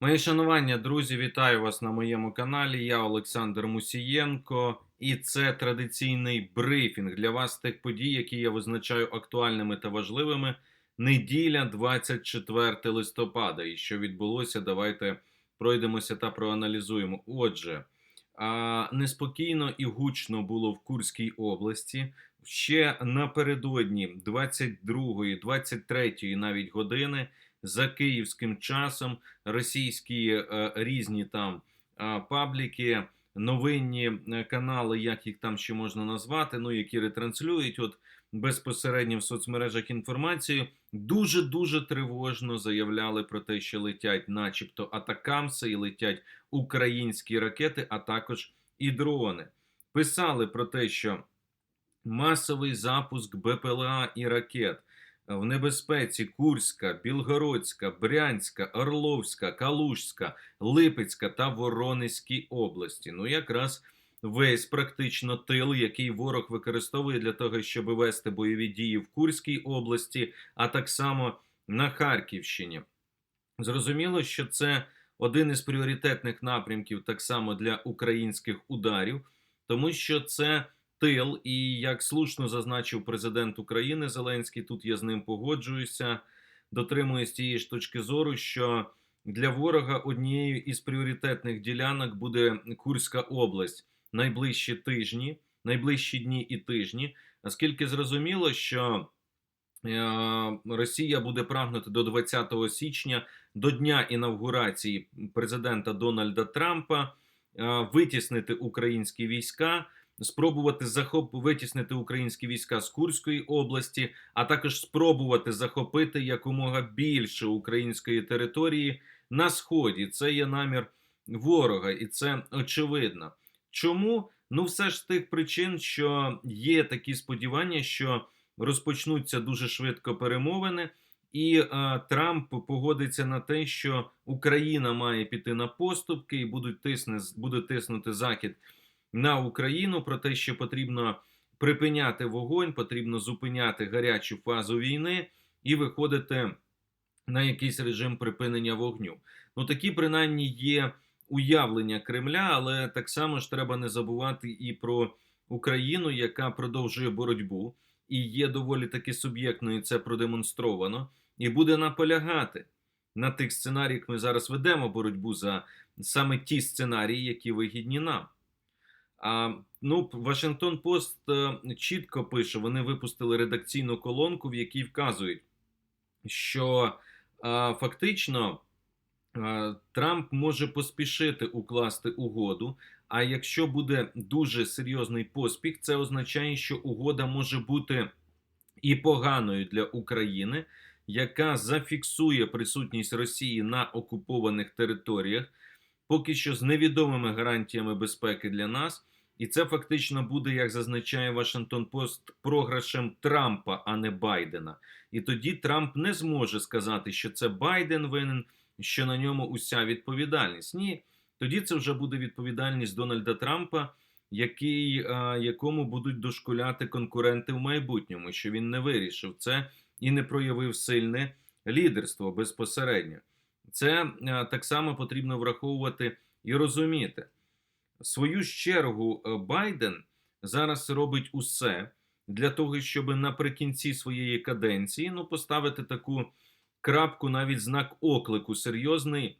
Мої шанування, друзі, вітаю вас на моєму каналі. Я Олександр Мусієнко, і це традиційний брифінг для вас тих подій, які я визначаю актуальними та важливими. Неділя, 24 листопада. І що відбулося, давайте пройдемося та проаналізуємо. Отже, неспокійно і гучно було в Курській області. Ще напередодні 22, 23 навіть години за київським часом російські е, різні там е, пабліки, новинні е, канали, як їх там ще можна назвати, ну які ретранслюють от безпосередньо в соцмережах інформацію, дуже дуже тривожно заявляли про те, що летять, начебто, атакамси, і летять українські ракети, а також і дрони. Писали про те, що масовий запуск БПЛА і ракет в небезпеці Курська, Білгородська, Брянська, Орловська, Калужська, Липецька та Воронезькій області. Ну, якраз весь практично тил, який ворог використовує для того, щоб вести бойові дії в Курській області, а так само на Харківщині. Зрозуміло, що це один із пріоритетних напрямків так само для українських ударів, тому що це тил, і як слушно зазначив президент України Зеленський, тут я з ним погоджуюся, дотримуюсь тієї ж точки зору, що для ворога однією із пріоритетних ділянок буде Курська область. Найближчі тижні, найближчі дні і тижні, оскільки зрозуміло, що е, Росія буде прагнути до 20 січня до дня інавгурації президента Дональда Трампа е, витіснити українські війська спробувати захоп витіснити українські війська з Курської області, а також спробувати захопити якомога більше української території на сході. Це є намір ворога, і це очевидно. Чому? Ну, все ж з тих причин, що є такі сподівання, що розпочнуться дуже швидко перемовини, і е, Трамп погодиться на те, що Україна має піти на поступки і будуть тисне, буде тиснути захід на Україну про те, що потрібно припиняти вогонь, потрібно зупиняти гарячу фазу війни і виходити на якийсь режим припинення вогню. Ну такі принаймні є уявлення Кремля, але так само ж треба не забувати і про Україну, яка продовжує боротьбу і є доволі таки суб'єктною. Це продемонстровано, і буде наполягати на тих сценаріях. Ми зараз ведемо боротьбу за саме ті сценарії, які вигідні нам. Ну, Вашингтон Пост е, чітко пише: вони випустили редакційну колонку, в якій вказують, що фактично Трамп може поспішити укласти угоду. А якщо буде дуже серйозний поспіх, це означає, що угода може бути і поганою для України, яка зафіксує присутність Росії на окупованих територіях поки що з невідомими гарантіями безпеки для нас. І це фактично буде, як зазначає Вашингтон Пост, програшем Трампа, а не Байдена. І тоді Трамп не зможе сказати, що це Байден винен, що на ньому уся відповідальність. Ні, тоді це вже буде відповідальність Дональда Трампа, який, якому будуть дошкуляти конкуренти в майбутньому, що він не вирішив це і не проявив сильне лідерство безпосередньо. Це е, так само потрібно враховувати і розуміти. Свою ж чергу, е, Байден зараз робить усе для того, щоб наприкінці своєї каденції ну, поставити таку крапку, навіть знак оклику серйозний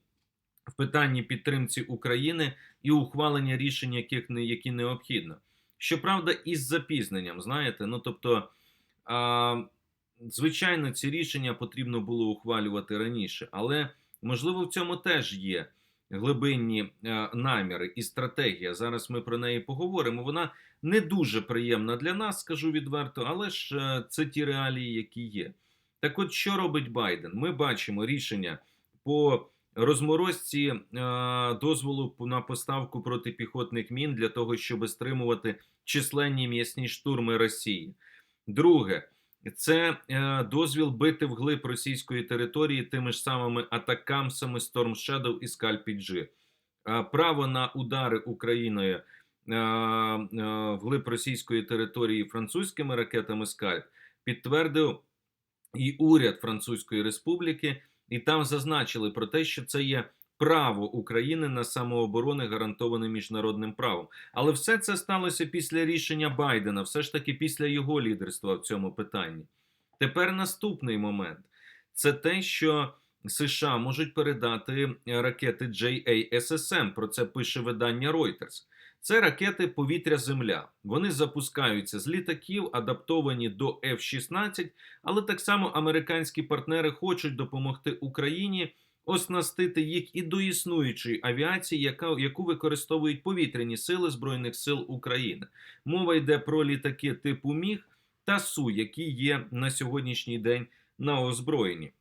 в питанні підтримці України і ухвалення рішень, яких які необхідно. Щоправда, із запізненням, знаєте, ну тобто. А, Звичайно, ці рішення потрібно було ухвалювати раніше, але Можливо, в цьому теж є глибинні е, наміри і стратегія. Зараз ми про неї поговоримо. Вона не дуже приємна для нас, скажу відверто, але ж е, це ті реалії, які є. Так, от що робить Байден? Ми бачимо рішення по розморозці е, дозволу на поставку протипіхотних мін для того, щоб стримувати численні м'ясні штурми Росії. Друге. Це е, дозвіл бити вглиб російської території тими ж самими атакамсами Storm Shadow і Скальпіджі. Е, право на удари Україною е, вглиб російської території французькими ракетами Скальп підтвердив і уряд Французької Республіки, і там зазначили про те, що це є право України на самооборони, гарантоване міжнародним правом. Але все це сталося після рішення Байдена, все ж таки після його лідерства в цьому питанні. Тепер наступний момент це те, що США можуть передати ракети JASSM, Про це пише видання Reuters. Це ракети повітря-земля. Вони запускаються з літаків, адаптовані до F-16, але так само американські партнери хочуть допомогти Україні оснастити їх і до існуючої авіації, яка, яку використовують повітряні сили Збройних сил України. Мова йде про літаки типу Міг та Су, які є на сьогоднішній день на озброєнні.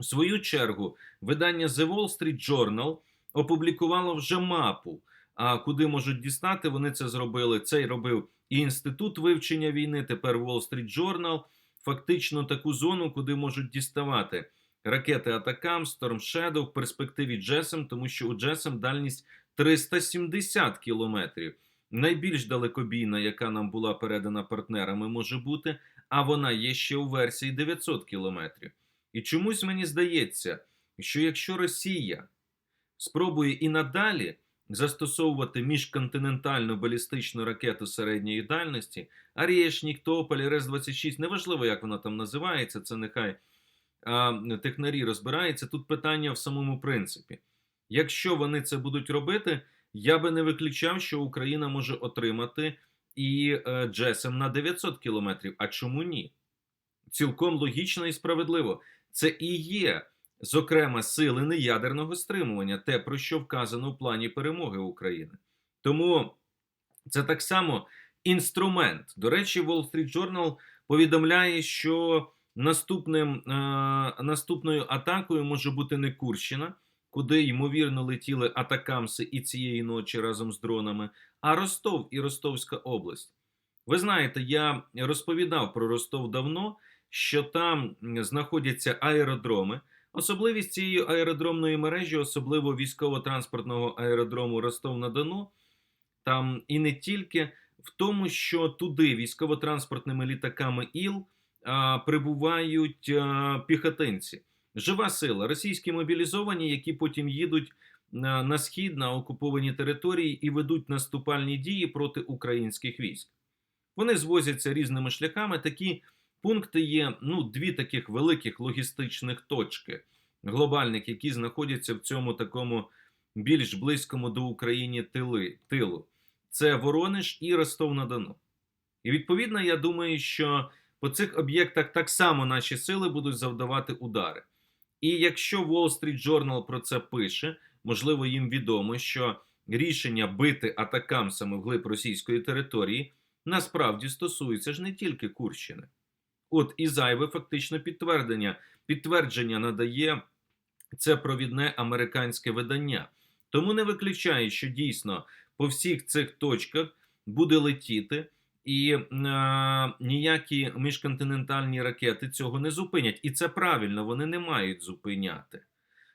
В свою чергу, видання The Wall Street Journal опублікувало вже мапу. А куди можуть дістати? Вони це зробили. Це робив і інститут вивчення війни. Тепер Wall Street Journal. Фактично таку зону, куди можуть діставати ракети Атакам, Storm Shadow в перспективі Джесем, тому що у Джесем дальність 370 кілометрів. Найбільш далекобійна, яка нам була передана партнерами, може бути, а вона є ще у версії 900 кілометрів. І чомусь мені здається, що якщо Росія спробує і надалі застосовувати міжконтинентальну балістичну ракету середньої дальності, Арєшнік, Тополь, РС-26, неважливо, як вона там називається, це нехай технарі розбираються. Тут питання в самому принципі. Якщо вони це будуть робити, я би не виключав, що Україна може отримати і е, Джесем на 900 кілометрів. А чому ні? Цілком логічно і справедливо. Це і є, зокрема, сили неядерного стримування, те, про що вказано в плані перемоги України. Тому це так само інструмент. До речі, Wall Street Journal повідомляє, що наступним, е, наступною атакою може бути не Курщина, куди ймовірно летіли атакамси і цієї ночі разом з дронами, а Ростов і Ростовська область. Ви знаєте, я розповідав про Ростов давно, що там знаходяться аеродроми. Особливість цієї аеродромної мережі, особливо військово-транспортного аеродрому Ростов-на-Дону, там і не тільки в тому, що туди військово-транспортними літаками ІЛ прибувають піхотинці. Жива сила, російські мобілізовані, які потім їдуть на, на схід на окуповані території і ведуть наступальні дії проти українських військ. Вони звозяться різними шляхами. Такі пункти є ну, дві таких великих логістичних точки глобальних, які знаходяться в цьому такому більш близькому до України тилу. Це Воронеж і Ростов-на-Дону. І відповідно, я думаю, що по цих об'єктах так само наші сили будуть завдавати удари. І якщо Wall Street Journal про це пише, можливо, їм відомо, що рішення бити атакамсами вглиб російської території насправді стосується ж не тільки Курщини. От і зайве фактично підтвердження, підтвердження надає це провідне американське видання. Тому не виключає, що дійсно по всіх цих точках буде летіти, і е, ніякі міжконтинентальні ракети цього не зупинять. І це правильно, вони не мають зупиняти.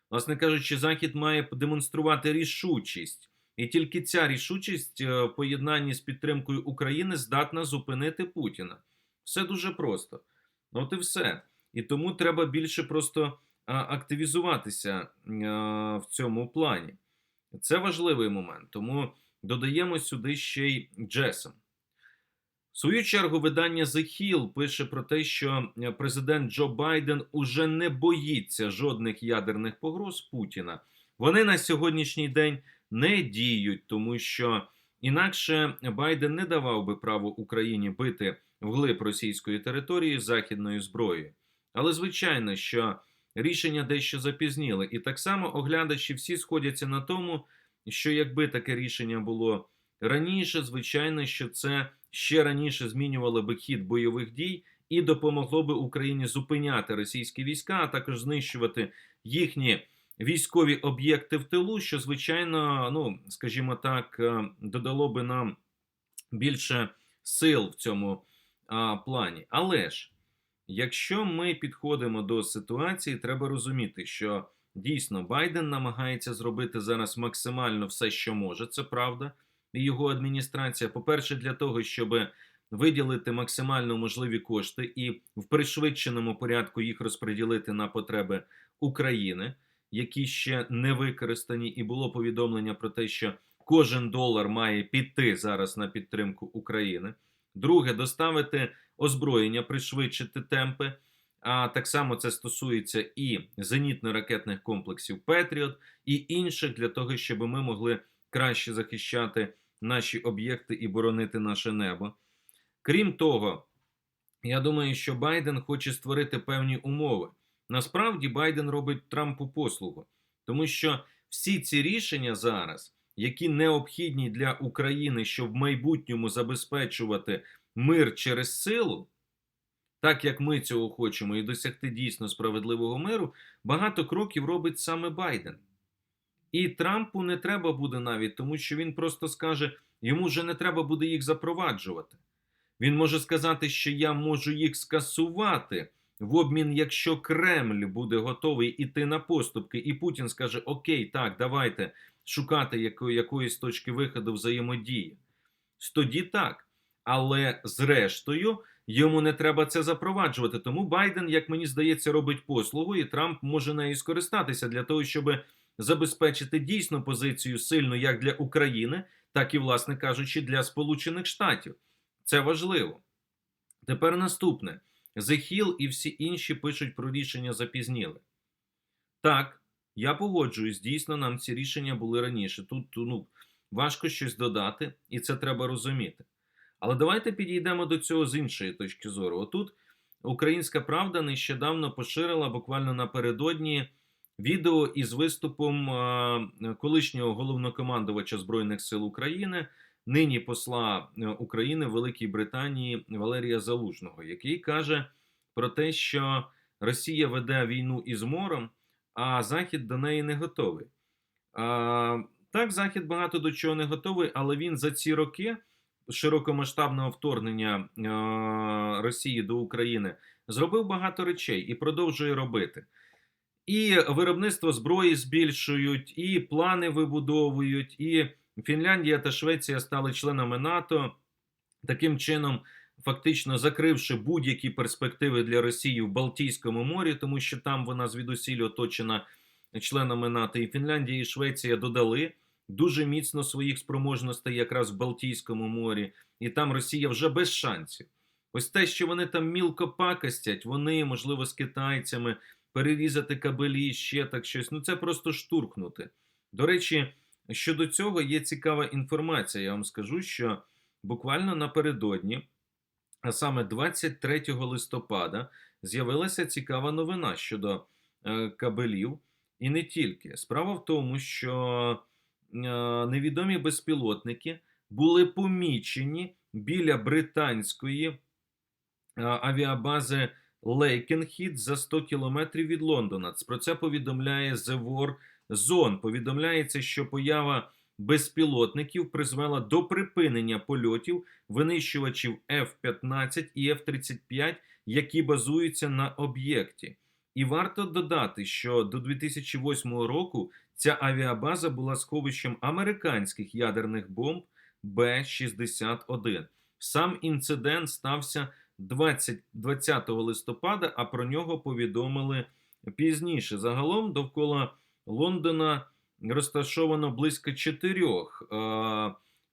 Власне кажучи, Захід має демонструвати рішучість. І тільки ця рішучість е, в поєднанні з підтримкою України здатна зупинити Путіна. Все дуже просто. От і все. І тому треба більше просто активізуватися в цьому плані. Це важливий момент, тому додаємо сюди ще й Джесом. В свою чергу, видання The Hill пише про те, що президент Джо Байден уже не боїться жодних ядерних погроз Путіна. Вони на сьогоднішній день не діють, тому що інакше Байден не давав би право Україні бити вглиб російської території західною зброєю. Але звичайно, що рішення дещо запізніли, і так само оглядачі всі сходяться на тому, що якби таке рішення було раніше, звичайно, що це ще раніше змінювало би хід бойових дій і допомогло би Україні зупиняти російські війська, а також знищувати їхні військові об'єкти в тилу, що звичайно, ну скажімо так, е, додало би нам більше сил в цьому а, плані. Але ж, якщо ми підходимо до ситуації, треба розуміти, що дійсно Байден намагається зробити зараз максимально все, що може, це правда, і його адміністрація. По-перше, для того, щоб виділити максимально можливі кошти і в пришвидшеному порядку їх розподілити на потреби України. які ще не використані, і було повідомлення про те, що кожен долар має піти зараз на підтримку України. Друге, доставити озброєння, пришвидшити темпи. А так само це стосується і зенітно-ракетних комплексів Петріот, і інших для того, щоб ми могли краще захищати наші об'єкти і боронити наше небо. Крім того, я думаю, що Байден хоче створити певні умови. Насправді Байден робить Трампу послугу, тому що всі ці рішення зараз, які необхідні для України, щоб в майбутньому забезпечувати мир через силу, так як ми цього хочемо, і досягти дійсно справедливого миру, багато кроків робить саме Байден. І Трампу не треба буде навіть, тому що він просто скаже, йому вже не треба буде їх запроваджувати. Він може сказати, що я можу їх скасувати в обмін, якщо Кремль буде готовий іти на поступки, і Путін скаже: Окей, так, давайте шукати яко, якоїсь точки виходу взаємодії. Тоді так. Але зрештою йому не треба це запроваджувати. Тому Байден, як мені здається, робить послугу, і Трамп може нею скористатися для того, щоб забезпечити дійсно позицію сильну як для України, так і, власне кажучи, для Сполучених Штатів. Це важливо. Тепер наступне: Hill і всі інші пишуть про рішення запізніли. Так, я погоджуюсь, дійсно, нам ці рішення були раніше. Тут ну, важко щось додати, і це треба розуміти. Але давайте підійдемо до цього з іншої точки зору. Отут Українська Правда нещодавно поширила буквально напередодні відео із виступом е, колишнього головнокомандувача Збройних сил України, нині посла е, України в Великій Британії Валерія Залужного, який каже про те, що Росія веде війну із мором, а Захід до неї не готовий. Так, Захід багато до чого не готовий, але він за ці роки широкомасштабного вторгнення е, Росії до України зробив багато речей і продовжує робити. І виробництво зброї збільшують, і плани вибудовують, і Фінляндія та Швеція стали членами НАТО. Таким чином, фактично закривши будь-які перспективи для Росії в Балтійському морі, тому що там вона звідусіль оточена членами НАТО, і Фінляндія і Швеція додали дуже міцно своїх спроможностей якраз в Балтійському морі, і там Росія вже без шансів. Ось те, що вони там мілко пакостять, вони, можливо, з китайцями перерізати кабелі, ще так щось. Ну це просто штурхнути. До речі, щодо цього є цікава інформація. Я вам скажу, що буквально напередодні, а саме 23 листопада, з'явилася цікава новина щодо е, кабелів. І не тільки. Справа в тому, що е, невідомі безпілотники були помічені біля британської е, авіабази Лейкенхід за 100 кілометрів від Лондона. Про це повідомляє The War Zone. Повідомляється, що поява безпілотників призвела до припинення польотів винищувачів F-15 і F-35, які базуються на об'єкті. І варто додати, що до 2008 року ця авіабаза була сховищем американських ядерних бомб Б-61. Сам інцидент стався 20, 20 листопада, а про нього повідомили пізніше. Загалом довкола Лондона розташовано близько чотирьох е,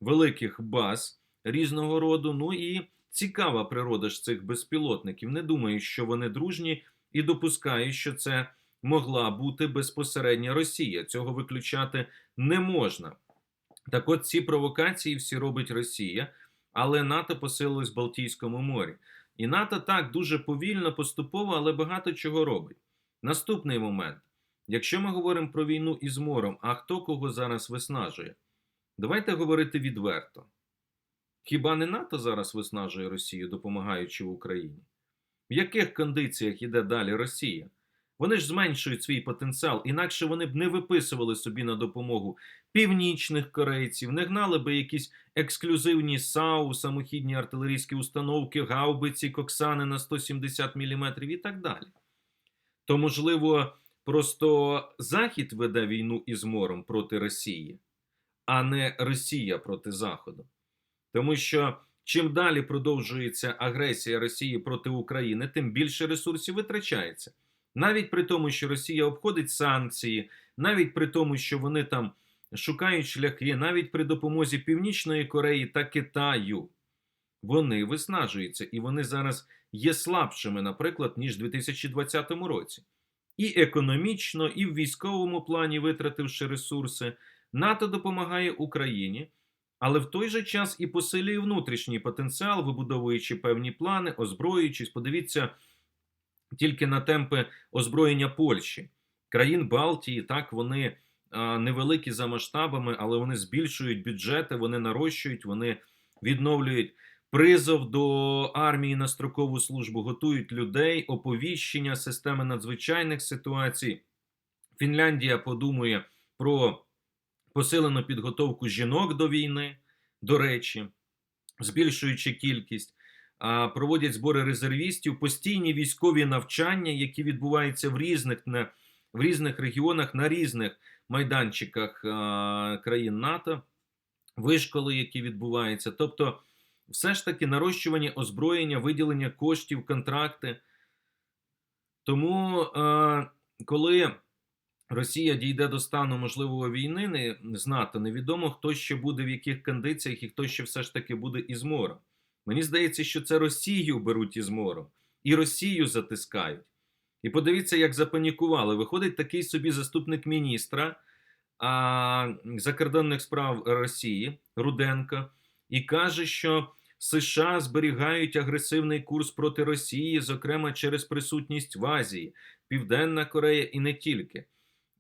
великих баз різного роду. Ну і цікава природа ж цих безпілотників. Не думаю, що вони дружні, і допускаю, що це могла бути безпосередня Росія. Цього виключати не можна. Так от ці провокації всі робить Росія, але НАТО посилилось в Балтійському морі. І НАТО так дуже повільно, поступово, але багато чого робить. Наступний момент: якщо ми говоримо про війну із мором, а хто кого зараз виснажує? Давайте говорити відверто. Хіба не НАТО зараз виснажує Росію, допомагаючи Україні? В яких кондиціях іде далі Росія? Вони ж зменшують свій потенціал, інакше вони б не виписували собі на допомогу північних корейців, не гнали би якісь ексклюзивні САУ, самохідні артилерійські установки, гаубиці, коксани на 170 мм і так далі. То, можливо, просто Захід веде війну із мором проти Росії, а не Росія проти Заходу. Тому що чим далі продовжується агресія Росії проти України, тим більше ресурсів витрачається. Навіть при тому, що Росія обходить санкції, навіть при тому, що вони там шукають шляхи, навіть при допомозі Північної Кореї та Китаю, вони виснажуються і вони зараз є слабшими, наприклад, ніж у 2020 році. І економічно, і в військовому плані, витративши ресурси, НАТО допомагає Україні, але в той же час і посилює внутрішній потенціал, вибудовуючи певні плани, озброюючись. Подивіться тільки на темпи озброєння Польщі, країн Балтії. Так вони невеликі за масштабами, але вони збільшують бюджети, вони нарощують, вони відновлюють призов до армії на строкову службу, готують людей, оповіщення, системи надзвичайних ситуацій. Фінляндія подумає про посилену підготовку жінок до війни, до речі, збільшуючи кількість, проводять збори резервістів, постійні військові навчання, які відбуваються в різних, в різних регіонах, на різних майданчиках країн НАТО, вишколи, які відбуваються. Тобто, все ж таки нарощування озброєння, виділення коштів, контракти. Тому, коли Росія дійде до стану можливої війни, не з НАТО, невідомо, хто ще буде в яких кондиціях і хто ще все ж таки буде із мором. Мені здається, що це Росію беруть із мором, і Росію затискають. І подивіться, як запанікували. Виходить такий собі заступник міністра а, закордонних справ Росії Руденко і каже, що США зберігають агресивний курс проти Росії, зокрема через присутність в Азії, Південна Корея і не тільки.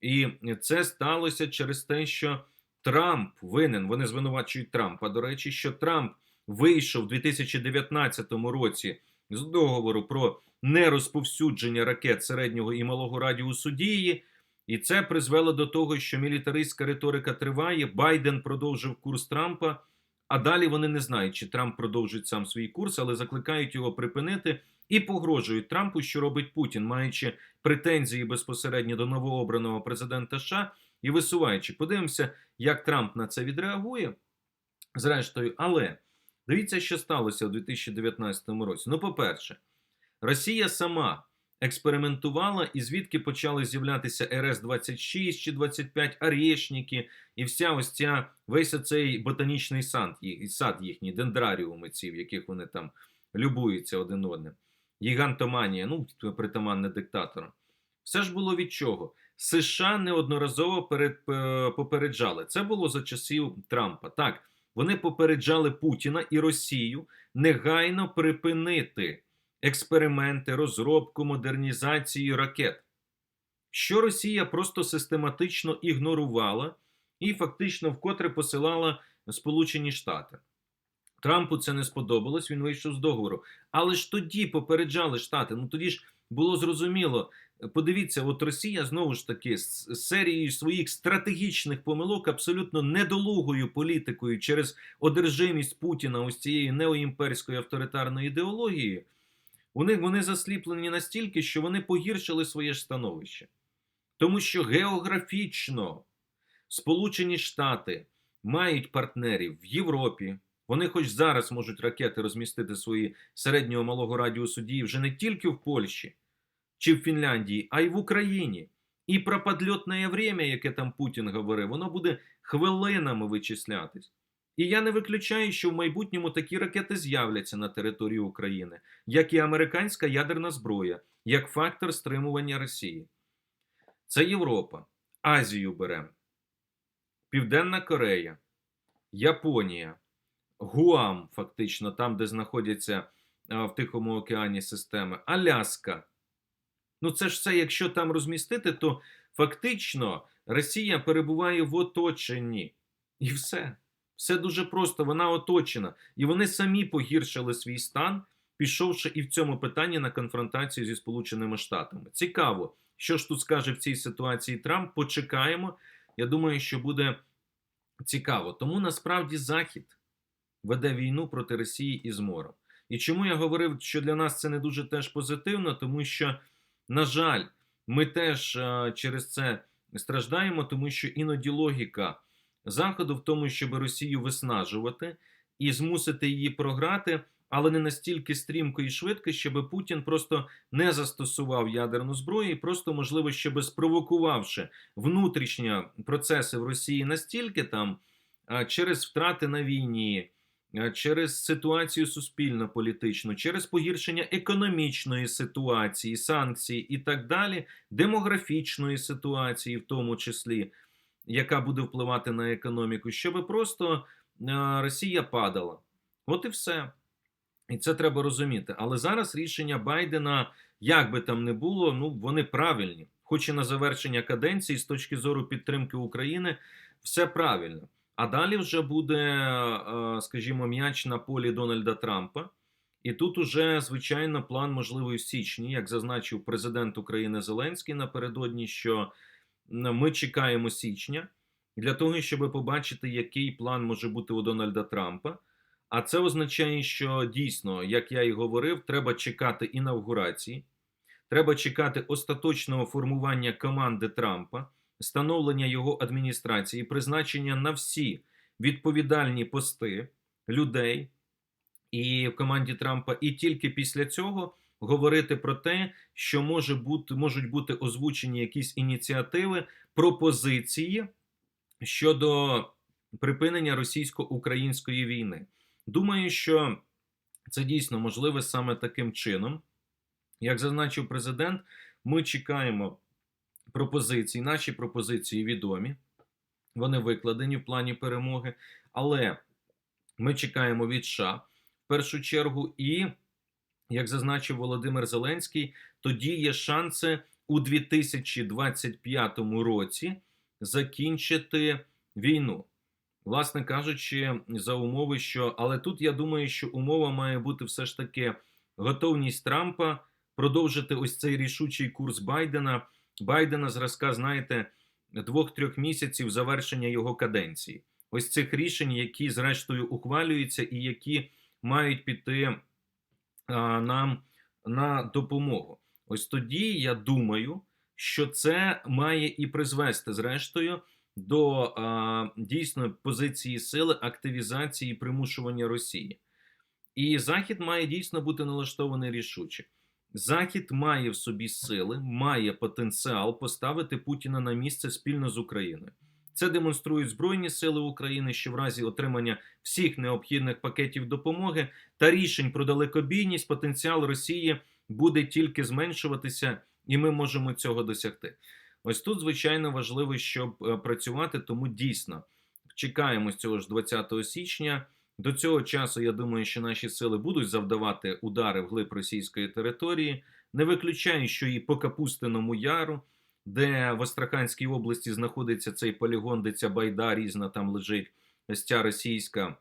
І це сталося через те, що Трамп винен. Вони звинувачують Трампа. До речі, що Трамп вийшов у 2019 році з договору про нерозповсюдження ракет середнього і малого радіусу дії. І це призвело до того, що мілітаристська риторика триває. Байден продовжив курс Трампа. А далі вони не знають, чи Трамп продовжить сам свій курс, але закликають його припинити і погрожують Трампу, що робить Путін, маючи претензії безпосередньо до новообраного президента США і висуваючи. Подивимося, як Трамп на це відреагує. Зрештою, але дивіться, що сталося у 2019 році. Ну, по-перше, Росія сама експериментувала, і звідки почали з'являтися РС-26 чи 25 Орешники, і вся ось ця весь оцей ботанічний сад, сад їхній, дендраріуми ці, в яких вони там любуються один одним. Гігантоманія, ну, притаманне диктаторам. Все ж було від чого? США неодноразово перед, попереджали. Це було за часів Трампа. Так, вони попереджали Путіна і Росію негайно припинити експерименти, розробку, модернізацію ракет, що Росія просто систематично ігнорувала і фактично вкотре посилала Сполучені Штати. Трампу це не сподобалось, він вийшов з договору. Але ж тоді попереджали Штати. Ну тоді ж було зрозуміло. Подивіться, от Росія знову ж таки з серією своїх стратегічних помилок, абсолютно недолугою політикою через одержимість Путіна ось цією неоімперською авторитарною ідеологією. У них вони засліплені настільки, що вони погіршили своє ж становище. Тому що географічно Сполучені Штати мають партнерів в Європі. Вони, хоч зараз можуть ракети розмістити свої середнього малого радіусу дії вже не тільки в Польщі чи в Фінляндії, а й в Україні. І про подльотне время, яке там Путін говорив, воно буде хвилинами вичислятись. І я не виключаю, що в майбутньому такі ракети з'являться на території України, як і американська ядерна зброя, як фактор стримування Росії. Це Європа, Азію беремо, Південна Корея, Японія, Гуам, фактично, там, де знаходяться в Тихому океані системи, Аляска. Ну, це ж все, якщо там розмістити, то фактично Росія перебуває в оточенні. І все. Все дуже просто, вона оточена. І вони самі погіршили свій стан, пішовши і в цьому питанні на конфронтацію зі Сполученими Штатами. Цікаво, що ж тут скаже в цій ситуації Трамп. Почекаємо. Я думаю, що буде цікаво. Тому насправді Захід веде війну проти Росії із мором. І чому я говорив, що для нас це не дуже теж позитивно, тому що, на жаль, ми теж через це страждаємо, тому що іноді логіка. Заходу в тому, щоб Росію виснажувати і змусити її програти, але не настільки стрімко і швидко, щоб Путін просто не застосував ядерну зброю, і просто можливо, щоб спровокувавши внутрішні процеси в Росії настільки там через втрати на війні. А, Через ситуацію суспільно-політичну, через погіршення економічної ситуації, санкцій і так далі, демографічної ситуації, в тому числі, яка буде впливати на економіку, щоб просто Росія падала. От і все. І це треба розуміти. Але зараз рішення Байдена, як би там не було, ну вони правильні. Хоч і на завершення каденції, з точки зору підтримки України, все правильно. А далі вже буде, е, скажімо, м'яч на полі Дональда Трампа. І тут уже, звичайно, план можливий в січні, як зазначив президент України Зеленський напередодні, що ми чекаємо січня для того, щоб побачити, який план може бути у Дональда Трампа. А це означає, що дійсно, як я і говорив, треба чекати інавгурації, треба чекати остаточного формування команди Трампа, становлення його адміністрації, призначення на всі відповідальні пости людей і в команді Трампа, і тільки після цього говорити про те, що може бути, можуть бути озвучені якісь ініціативи, пропозиції щодо припинення російсько-української війни. Думаю, що це дійсно можливе саме таким чином. Як зазначив президент, ми чекаємо пропозицій. Наші пропозиції відомі, вони викладені в плані перемоги, але ми чекаємо від США в першу чергу. І, як зазначив Володимир Зеленський, тоді є шанси у 2025 році закінчити війну. Власне кажучи, за умови, що але тут я думаю, що умова має бути все ж таки готовність Трампа продовжити ось цей рішучий курс Байдена. Байдена зразка, знаєте, двох-трьох місяців завершення його каденції. Ось цих рішень, які зрештою ухвалюються, і які мають піти а, нам на допомогу. Ось тоді я думаю, що це має і призвести зрештою до а, дійсно позиції сили активізації і примушування Росії. І Захід має дійсно бути налаштований рішуче. Захід має в собі сили, має потенціал поставити Путіна на місце спільно з Україною. Це демонструють Збройні Сили України, що в разі отримання всіх необхідних пакетів допомоги та рішень про далекобійність потенціал Росії буде тільки зменшуватися, і ми можемо цього досягти. Ось тут, звичайно, важливо, щоб е, працювати, тому дійсно чекаємо з цього ж 20 січня. До цього часу я думаю, що наші сили будуть завдавати удари вглиб російської території. Не виключаю, що і по Капустиному Яру, де в Астраханській області знаходиться цей полігон, де ця байда різна там лежить, ця російська,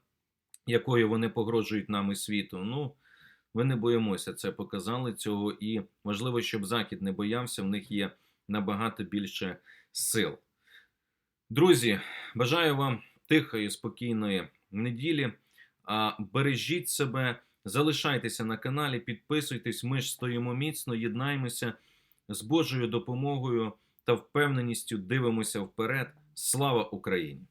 якою вони погрожують нам і світу. Ну, ми не боїмося це показали цього, і важливо, щоб Захід не боявся, в них є набагато більше сил. Друзі, бажаю вам тихої, спокійної неділі. А бережіть себе, залишайтеся на каналі, підписуйтесь. Ми ж стоїмо міцно, єднаємося з Божою допомогою та впевненістю дивимося вперед. Слава Україні!